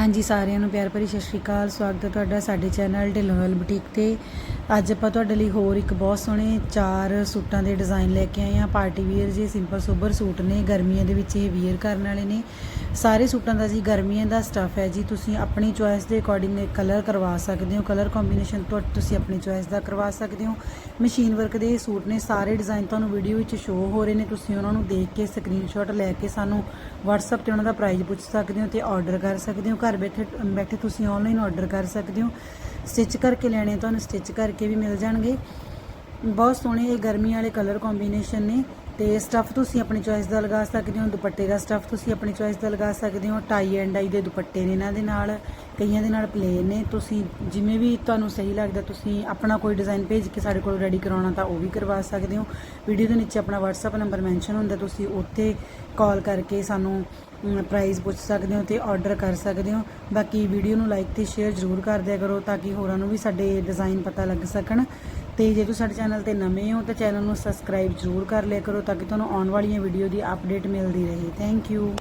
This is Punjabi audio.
ਹਾਂਜੀ, ਸਾਰਿਆਂ ਨੂੰ ਪਿਆਰ ਭਰੀ ਸਤਿ ਸ਼੍ਰੀ ਅਕਾਲ। ਸਵਾਗਤ ਹੈ ਤੁਹਾਡਾ ਸਾਡੇ ਚੈਨਲ ਢਿੱਲੋਂ ਬੁਟੀਕ ਤੇ। ਅੱਜ ਆਪਾਂ ਤੁਹਾਡੇ ਲਈ ਹੋਰ ਇੱਕ ਬਹੁਤ ਸੋਹਣੇ ਚਾਰ ਸੂਟਾਂ ਦੇ ਡਿਜ਼ਾਈਨ ਲੈ ਕੇ ਆਏ ਹਾਂ। ਪਾਰਟੀ ਵੀਅਰ ਜੀ ਸਿੰਪਲ ਸੋਬਰ ਸੂਟ ਨੇ, ਗਰਮੀਆਂ ਦੇ ਵਿੱਚ ਇਹ ਵੀਅਰ ਕਰਨ ਵਾਲੇ ਨੇ। ਸਾਰੇ ਸੂਟਾਂ ਦਾ ਜੀ, ਗਰਮੀਆਂ ਦਾ ਸਟੱਫ ਹੈ ਜੀ, ਤੁਸੀਂ ਆਪਣੀ ਚੁਆਇਸ ਦੇ ਅਕੋਰਡਿੰਗ ਕਲਰ ਕਰਵਾ ਸਕਦੇ ਹੋ। ਕਲਰ ਕੰਬੀਨੇਸ਼ਨ ਤੁਸੀਂ ਆਪਣੀ ਚੁਆਇਸ ਦਾ ਕਰਵਾ ਸਕਦੇ ਹੋ। ਮਸ਼ੀਨ ਵਰਕ ਦੇ ਇਹ ਸੂਟ ਨੇ, ਸਾਰੇ ਡਿਜ਼ਾਈਨ ਤੁਹਾਨੂੰ ਵੀਡੀਓ ਵਿੱਚ ਸ਼ੋਅ ਹੋ ਰਹੇ ਨੇ। ਤੁਸੀਂ ਉਹਨਾਂ ਨੂੰ ਦੇਖ ਕੇ ਸਕਰੀਨਸ਼ਾਟ ਲੈ ਕੇ ਸਾਨੂੰ WhatsApp ਤੇ ਉਹਨਾਂ ਦਾ ਪ੍ਰਾਈਸ ਪੁੱਛ ਸਕਦੇ ਹੋ ਤੇ ਆਰਡਰ ਕਰ ਸਕਦੇ ਹੋ। ਘਰ ਬੈਠੇ ਬੈਠੇ ਤੁਸੀਂ ਆਨਲਾਈਨ ਆਰਡਰ ਕਰ ਸਕਦੇ ਹੋ। ਸਟਿਚ ਕਰਕੇ ਲੈਣੇ ਤੁਹਾਨੂੰ ਸਟਿਚ ਕਰਕੇ ਵੀ ਮਿਲ ਜਾਣਗੇ। ਬਹੁਤ ਸੋਹਣੇ ਇਹ ਗਰਮੀ ਵਾਲੇ ਕਲਰ ਕੰਬੀਨੇਸ਼ਨ ਨੇ। ਤੇ ਸਟੱਫ ਤੁਸੀਂ ਆਪਣੀ ਚੋਇਸ ਦਾ ਲਗਾ ਸਕਦੇ ਹੋ, ਦੁਪੱਟੇ ਦਾ ਸਟੱਫ ਤੁਸੀਂ ਆਪਣੀ ਚੋਇਸ ਦਾ ਲਗਾ ਸਕਦੇ ਹੋ ਟਾਈ ਐਂਡ ਆਈ ਦੇ ਦੁਪੱਟੇ ਨੇ ਇਹਨਾਂ ਦੇ ਨਾਲ, ਕਈਆਂ ਦੇ ਨਾਲ ਪਲੇਨ ਨੇ, ਤੁਸੀਂ ਜਿਵੇਂ ਵੀ ਤੁਹਾਨੂੰ ਸਹੀ ਲੱਗਦਾ, ਤੁਸੀਂ ਆਪਣਾ ਕੋਈ ਡਿਜ਼ਾਈਨ ਭੇਜ ਕੇ ਸਾਡੇ ਕੋਲ ਰੈਡੀ ਕਰਾਉਣਾ ਤਾਂ ਉਹ ਵੀ ਕਰਵਾ ਸਕਦੇ ਹੋ। ਵੀਡੀਓ ਦੇ ਨੀਚੇ ਆਪਣਾ WhatsApp ਨੰਬਰ ਮੈਂਸ਼ਨ ਹੁੰਦਾ, ਤੁਸੀਂ ਉੱਥੇ ਕਾਲ ਕਰਕੇ ਸਾਨੂੰ ਪ੍ਰਾਈਸ ਪੁੱਛ ਸਕਦੇ ਹੋ ਤੇ ਆਰਡਰ ਕਰ ਸਕਦੇ ਹੋ। ਬਾਕੀ ਵੀਡੀਓ ਨੂੰ ਲਾਈਕ ਤੇ ਸ਼ੇਅਰ ਜ਼ਰੂਰ ਕਰ ਦਿਆ ਕਰੋ ਤਾਂ ਕਿ ਹੋਰਾਂ ਨੂੰ ਵੀ ਸਾਡੇ ਡਿਜ਼ਾਈਨ ਪਤਾ ਲੱਗ ਸਕਣ। ਤੇ ਜੇ ਤੁਸੀਂ ਸਾਡੇ ਚੈਨਲ ਤੇ ਨਵੇਂ ਹੋ ਤਾਂ ਚੈਨਲ ਨੂੰ ਸਬਸਕ੍ਰਾਈਬ ਜ਼ਰੂਰ ਕਰ ਲਿਆ ਕਰੋ ਤਾਂ ਕਿ ਤੁਹਾਨੂੰ ਆਉਣ ਵਾਲੀਆਂ ਵੀਡੀਓ ਦੀ ਅਪਡੇਟ ਮਿਲਦੀ ਰਹੇ। Thank you